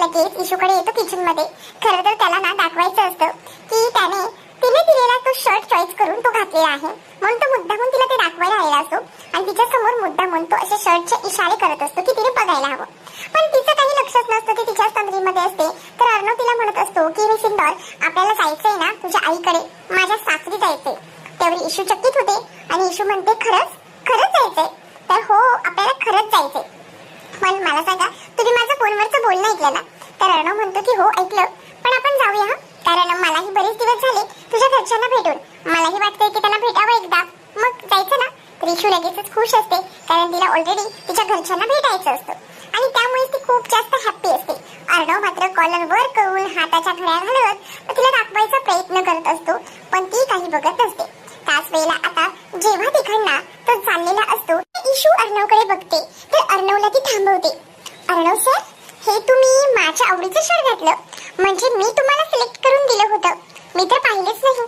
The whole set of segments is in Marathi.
लगेच इशूकडे येतो किचनमध्ये खरं तर त्याला ना दाखवायचं असतं की त्याने तिने दिलेला तो शर्ट चॉईस करून तो घातलेला आहे. म्हणून तो मुद्दामून तिला ते दाखवायला आलेला असतो आणि तिच्या समोर मुद्दामून तो असे शर्टचे इशारे करत असतो की तिने बघायला हवं. पण तिचं काही लक्षच नसतं ती तिच्याच तंद्रीमध्ये असते. तर अर्णव तिला म्हणत असतो की मी सिंदर आपल्याला जायचंय ना तुझ्या आईकडे. माझ्या सासरी जायचंय. त्यावर इशू चकित होते आणि इशू म्हणते खरंच? खरंच जायचंय? तर हो आपल्याला खरंच जायचंय. पण मला सांगा फोनवरचं बोलणं ऐकलं ना. तर अर्णव म्हणतो की हो ऐकलं. पण आपण जाऊया कारण मलाही बरेच दिवस झाले तुझ्या घरच्यांना भेटून. मलाही वाटतंय की त्यांना भेटावं एकदा. मग जायचं ना? तर इशू लगेचच खुश असते कारण तिला ऑलरेडी तिच्या घरच्यांना भेटायचं असतं. आणि त्यामुळे ती खूप जास्त हॅप्पी असते. अर्णव मात्र कॉलर वर करून हाताच्या घड्या घालत तिला दाखवायचा प्रयत्न करत असतो पण ती काही बघत नसते. त्याच वेळेला आता जेव्हा तिकडना तो चाललेला असतो इशू अर्णवकडे बघते. तर अर्णवला ती थांबवते. अर्णव सर हे तुम्ही माझ्या आवडीचं शर्ट घातलं. म्हणजे मी तुम्हाला सिलेक्ट करून दिलं होतं. मी तर पाहिलेच नाही.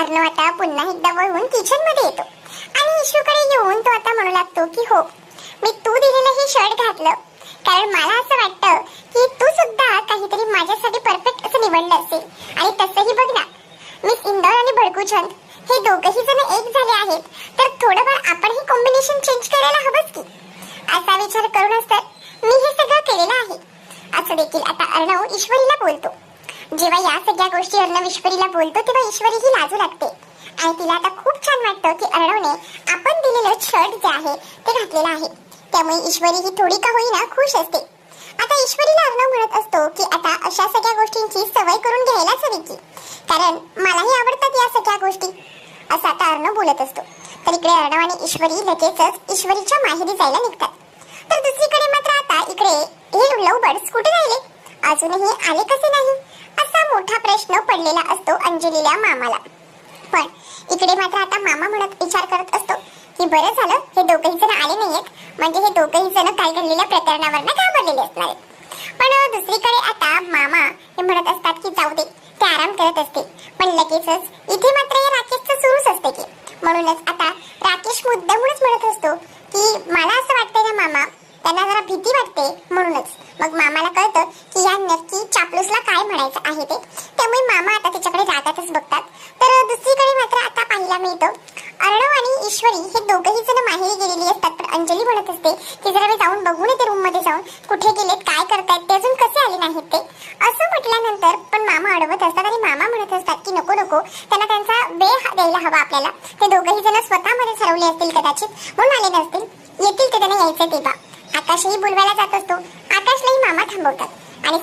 अर्णव आता पुन्हा एकदा वळून किचनमध्ये येतो. आणि इशूकडे येऊन तो आता म्हणू लागतो की हो मी तू दिलेलं हे शर्ट घातलं. कारण मला असं वाटतं की तू सुद्धा काहीतरी माझ्यासाठी परफेक्ट असं निवडलं असेल. आणि तसंही बघ ना मिस इंदौर आणि भडकूचंद हे दोघही जण एक झाले आहेत. तर थोडंफार आपण हे कॉम्बिनेशन चेंज करायला हवंच की. असा विचार करूनच तर मी हे सगळं केलेलं आहे असं देखील आता अर्णव ईश्वरीला बोलतो. जेव्हा या सगळ्या गोष्टी अर्णव ईश्वरीला बोलतो तेव्हा ईश्वरी ही लाजू लागते आणि तिला आता खूप छान वाटतं की अर्णवने आपण दिलेलं शर्ट जे आहे ते घातलेलं आहे. त्यामुळे ईश्वरी ही थोडी का होईना खुश असते. आता ईश्वरीला अर्णव म्हणत असतो की आता अशा सगळ्या गोष्टींची सवय करून घ्यायलाच हवी की. कारण मलाही आवडतात या सगळ्या गोष्टी. असं आता अर्णव बोलत असतो. तर इकडे अर्णव आणि ईश्वरी लगेचच ईश्वरीच्या माहेरी जायला निघतात. तर दुसरीकडे मात्र आता इकडे हे लव बर्ड्स कुठे राहिले. अजूनही आले कसे नाही? असा मोठा प्रश्न पडलेला असतो अंजलीला मामाला. पण इकडे मात्र आता मामा म्हणत विचार करत असतो की बरं झालं हे दोघही जण आले नाहीयेत. म्हणजे हे दोघही जण काय घडलेल्या प्रकरणावर घाबरलेले असणार आहेत. पण दुसरीकडे आता मामा हे म्हणत असतात की जाऊ दे ते आराम करत असते पण लगेचच इथे मात्र या राकेशचं सुरूच असते की. म्हणूनच आता राकेश मुद्दामूनच म्हणत असतो की मला असं वाटतंय ना मामा त्यांना जरा भीती वाटते म्हणूनच. मग मामाला कळतं की या नक्की चापलूसला काय म्हणायचं आहे ते. त्यामुळे मामा आता त्याच्याकडे रागातच बघतात. तर दुसरीकडे मात्र आता पाहायला मिळतं. अर्णव आणि ईश्वरी हे दोघही जण माहेरी गेलेली असतात. पण अंजली म्हणत असते की जरा मी जाऊन बघून येते रूममध्ये जाऊन. कुठे गेलेत काय करतायत ते अजून कसे आले नाहीत ते. असं म्हटल्यानंतर पण मामा अडवत असतात आणि मामा म्हणत असतात की नको नको. त्यांना त्यांचा वेळ हा- द्यायला हवा आपल्याला. ते दोघही जण स्वतःमध्ये ठरवले असतील कदाचित. म्हणून आले नसतील. येतील ते त्यांना यायचं तेव्हा आकाशही बोलवायला जात असतो. आकाशलाही मामा थांबवतात. आणि